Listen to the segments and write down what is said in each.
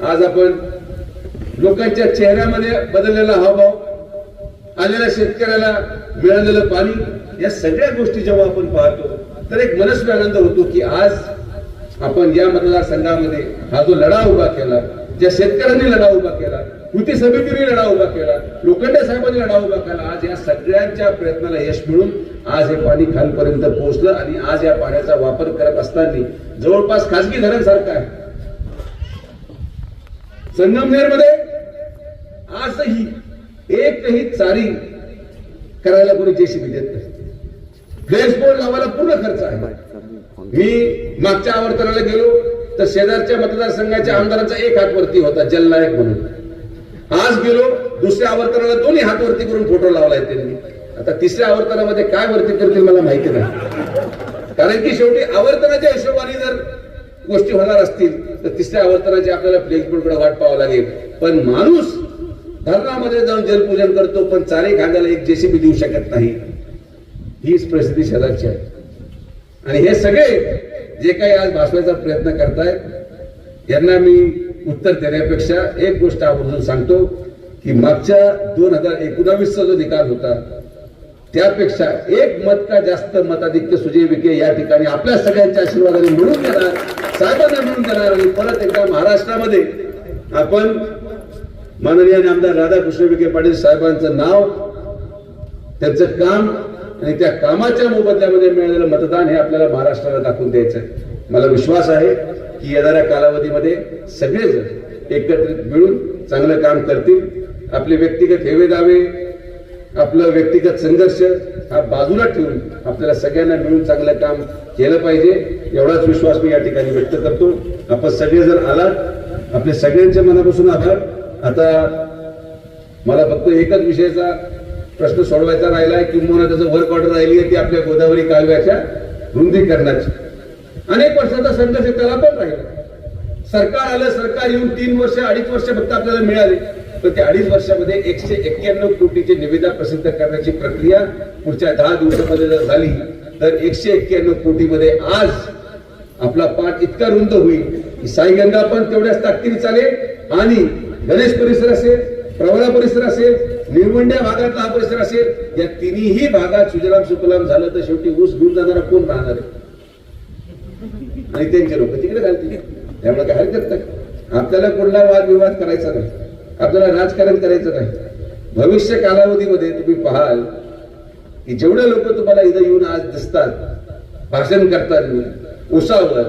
आज आपण लोकांच्या चेहऱ्यामध्ये बदललेला हावभाव आलेल्या शेतकऱ्याला मिळालेलं पाणी या सगळ्या गोष्टी जेव्हा आपण पाहतो तर एक मनस्वी आनंद होतो की आज आपण या मतदारसंघामध्ये हा जो लढा उभा केला ज्या शेतकऱ्यांनी लढा उभा केला कृती समितीने लढा उभा केला लोखंडे साहेबांनी लढा उभा केला आज या सगळ्यांच्या प्रयत्नाला यश मिळून आज हे पाणी खालपर्यंत पोहोचलं आणि आज या पाण्याचा वापर करत असताना जवळपास खासगी धरण सारखं आहे. संगमनेरमध्ये आजही एकही चारी करायला कोणी जेसीबी देत नाही. फ्लेक्स बोर्ड लावायला पूर्ण खर्च आहे. मी मागच्या आवर्तनाला गेलो तर शेजारच्या मतदारसंघाच्या आमदारांचा एक हात वरती होता जलनायक म्हणून. आज गेलो दुसऱ्या आवर्तनाला दोन्ही हात वरती करून फोटो लावलाय त्यांनी. आता तिसऱ्या आवर्तनामध्ये काय वरती करतील मला माहिती नाही. कारण की शेवटी आवर्तनाच्या हिशोबाने जर गोष्टी होणार असतील तर तिसऱ्या आवर्तनाची आपल्याला प्लेसबोर्डकडे वाट पाहावं लागेल. पण माणूस धरणामध्ये जाऊन जलपूजन करतो पण चारे खांद्याला एक जेसीबी देऊ शकत नाही. हीच परिस्थिती शहराची आहे. आणि हे सगळे जे काही आज भासण्याचा प्रयत्न करतायत यांना मी उत्तर देण्यापेक्षा एक गोष्ट आवर्जून सांगतो की मागच्या दोन हजार एकोणावीसचा जो निकाल होता त्यापेक्षा एक मत का जास्त मताधिक्य सुजय विखे या ठिकाणी आपल्या सगळ्यांच्या आशीर्वादाने मिळून देणार साहेबांना मिळून देणार आणि परत एकदा महाराष्ट्रामध्ये आपण माननीय आमदार राधाकृष्ण विखे पाटील साहेबांचं नाव त्यांचं काम आणि त्या कामाच्या मोबदल्यामध्ये मिळालेलं मतदान हे आपल्याला महाराष्ट्राला दाखवून द्यायचं आहे मला विश्वास आहे की येणाऱ्या कालावधीमध्ये सगळेजण एकत्रित मिळून चांगलं काम करतील. आपले व्यक्तिगत हेवे दावे आपलं व्यक्तिगत संघर्ष हा बाजूला ठेवून आपल्याला सगळ्यांना मिळून चांगलं काम केलं पाहिजे एवढाच विश्वास मी या ठिकाणी व्यक्त करतो. आपण सगळेजण आलात आपल्या सगळ्यांच्या मनापासून आभार. आता मला फक्त एकच विषयाचा प्रश्न सोडवायचा राहिला आहे किंवा त्याचं वर्क ऑर्डर राहिली आहे ती आपल्या गोदावरी कालव्याच्या रुंदीकरणाची. अनेक वर्षाचा संघर्ष त्याला पण राहिला. सरकार आलं सरकार येऊन तीन वर्ष अडीच वर्ष फक्त आपल्याला मिळाली. तर त्या अडीच वर्षामध्ये एकशे एक्क्याण्णव कोटीची निविदा प्रसिद्ध करण्याची प्रक्रिया पुढच्या दहा दिवसामध्ये जर झाली तर एकशे एक्क्याण्णव कोटीमध्ये आज आपला पाठ इतका रुंद होईल की साईगंगा पण तेवढ्याच ताकदीने चालेल आणि गणेश परिसर असेल प्रवरा परिसर असेल निळवंड्या भागातला हा परिसर असेल या तिन्ही भागात सुजलाम सुफलाम झालं तर शेवटी ऊस घेऊन जाणारा कोण राहणार आहे? आणि त्यांचे लोक तिकडे घालतील. त्यामुळे काय हरकत नाही. आपल्याला कुठला वादविवाद करायचा नाही. आपल्याला राजकारण करायचं नाही. भविष्य कालावधीमध्ये तुम्ही पाहाल की जेवढे लोक तुम्हाला इथं येऊन आज दिसतात भाषण करतात उसावर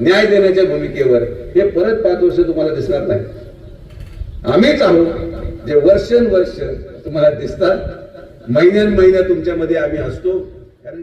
न्याय देण्याच्या भूमिकेवर हे परत पाच वर्ष तुम्हाला दिसणार नाही. आम्हीच आहोत जे वर्षानुवर्ष तुम्हाला दिसतात. महिन्यान महिन्या तुमच्यामध्ये आम्ही असतो कारण